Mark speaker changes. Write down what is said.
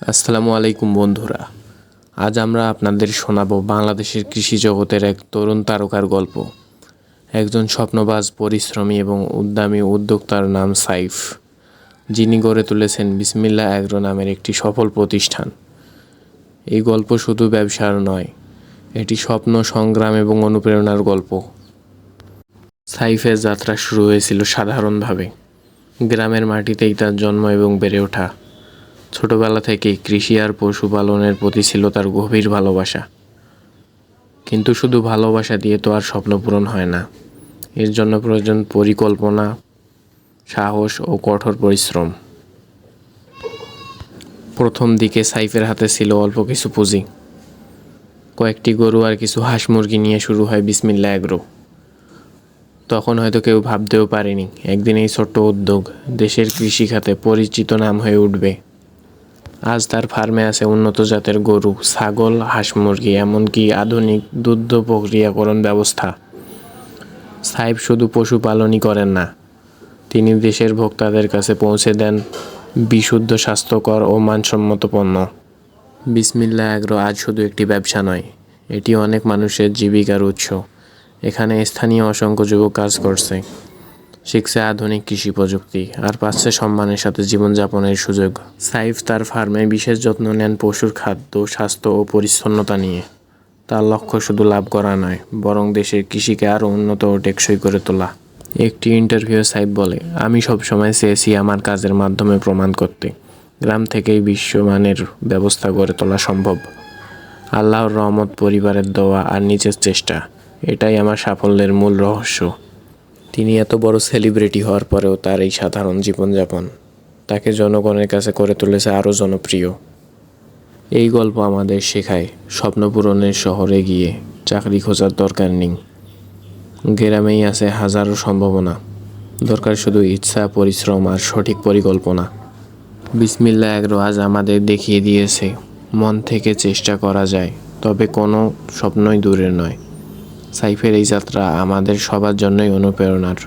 Speaker 1: আসসালামু আলাইকুম বন্ধুরা। আজ আমরা আপনাদের শোনাব বাংলাদেশের কৃষি জগতের এক তরুণ তারকার গল্প। একজন স্বপ্নবাজ, পরিশ্রমী এবং উদ্যমী উদ্যোক্তার নাম সাইফ, যিনি গড়ে তুলেছেন বিসমিল্লা অ্যাগ্রো নামের একটি সফল প্রতিষ্ঠান। এই গল্প শুধু ব্যবসার নয়, এটি স্বপ্ন, সংগ্রাম এবং অনুপ্রেরণার গল্প। সাইফের যাত্রা শুরু হয়েছিল সাধারণভাবে। গ্রামের মাটিতেই তার জন্ম এবং বেড়ে ওঠা। ছোটবেলা থেকেই কৃষি আর পশুপালনের প্রতি ছিল তার গভীর ভালোবাসা। কিন্তু শুধু ভালোবাসা দিয়ে তো আর স্বপ্ন পূরণ হয় না। এর জন্য প্রয়োজন পরিকল্পনা, সাহস ও কঠোর পরিশ্রম। প্রথম দিকে সাইফের হাতে ছিল অল্প কিছু পুঁজি। কয়েকটি গরু আর কিছু হাঁস মুরগি নিয়ে শুরু হয় বিসমিল্লা এগ্রো। তখন হয়তো কেউ ভাবতেও পারেনি, একদিন এই ছোট্ট উদ্যোগ দেশের কৃষিখাতে পরিচিত নাম হয়ে উঠবে। আজ তার ফার্মে আছে উন্নত জাতের গরু, ছাগল, হাঁস মুরগি, এমনকি আধুনিক দুগ্ধ প্রক্রিয়াকরণ ব্যবস্থা। সাহেব শুধু পশুপালনই করেন না, তিনি দেশের ভোক্তাদের কাছে পৌঁছে দেন বিশুদ্ধ, স্বাস্থ্যকর ও মানসম্মত পণ্য। বিসমিল্লা অ্যাগ্রো আজ শুধু একটি ব্যবসা নয়, এটি অনেক মানুষের জীবিকার উৎস। এখানে স্থানীয় অসংখ্য যুবক কাজ করছে। শিখছে আধুনিক কৃষি প্রযুক্তি আর পাচ্ছে সম্মানের সাথে জীবনযাপনের সুযোগ। সাইফ তার ফার্মে বিশেষ যত্ন নেন পশুর খাদ্য, স্বাস্থ্য ও পরিচ্ছন্নতা নিয়ে। তার লক্ষ্য শুধু লাভ করা নয়, বরং দেশের কৃষিকে আরও উন্নত ও টেকসই করে তোলা। একটি ইন্টারভিউ সাইফ বলে, আমি সবসময় চেয়েছি আমার কাজের মাধ্যমে প্রমাণ করতে। গ্রাম থেকেই বিশ্বমানের ব্যবস্থা গড়ে তোলা সম্ভব। আল্লাহর রহমত, পরিবারের দোয়া আর নিজের চেষ্টা। এটাই আমার সাফল্যের মূল রহস্য। তিনি এত বড় সেলিব্রিটি হওয়ার পরেও তার এই সাধারণ জীবনযাপন তাকে জনগণের কাছে করে তুলেছে আরও জনপ্রিয়। এই গল্প আমাদের শেখায়, স্বপ্ন পূরণের শহরে গিয়ে চাকরি খোঁজার দরকার নেই। গ্রামেই আছে হাজারো সম্ভাবনা। দরকার শুধু ইচ্ছা, পরিশ্রম আর সঠিক পরিকল্পনা। বিসমিল্লা এগ্রো আজ আমাদের দেখিয়ে দিয়েছে, মন থেকে চেষ্টা করা যায়, তবে কোনো স্বপ্নই দূরের নয়। সাইফের এই যাত্রা আমাদের সবার জন্যই অনুপ্রেরণার।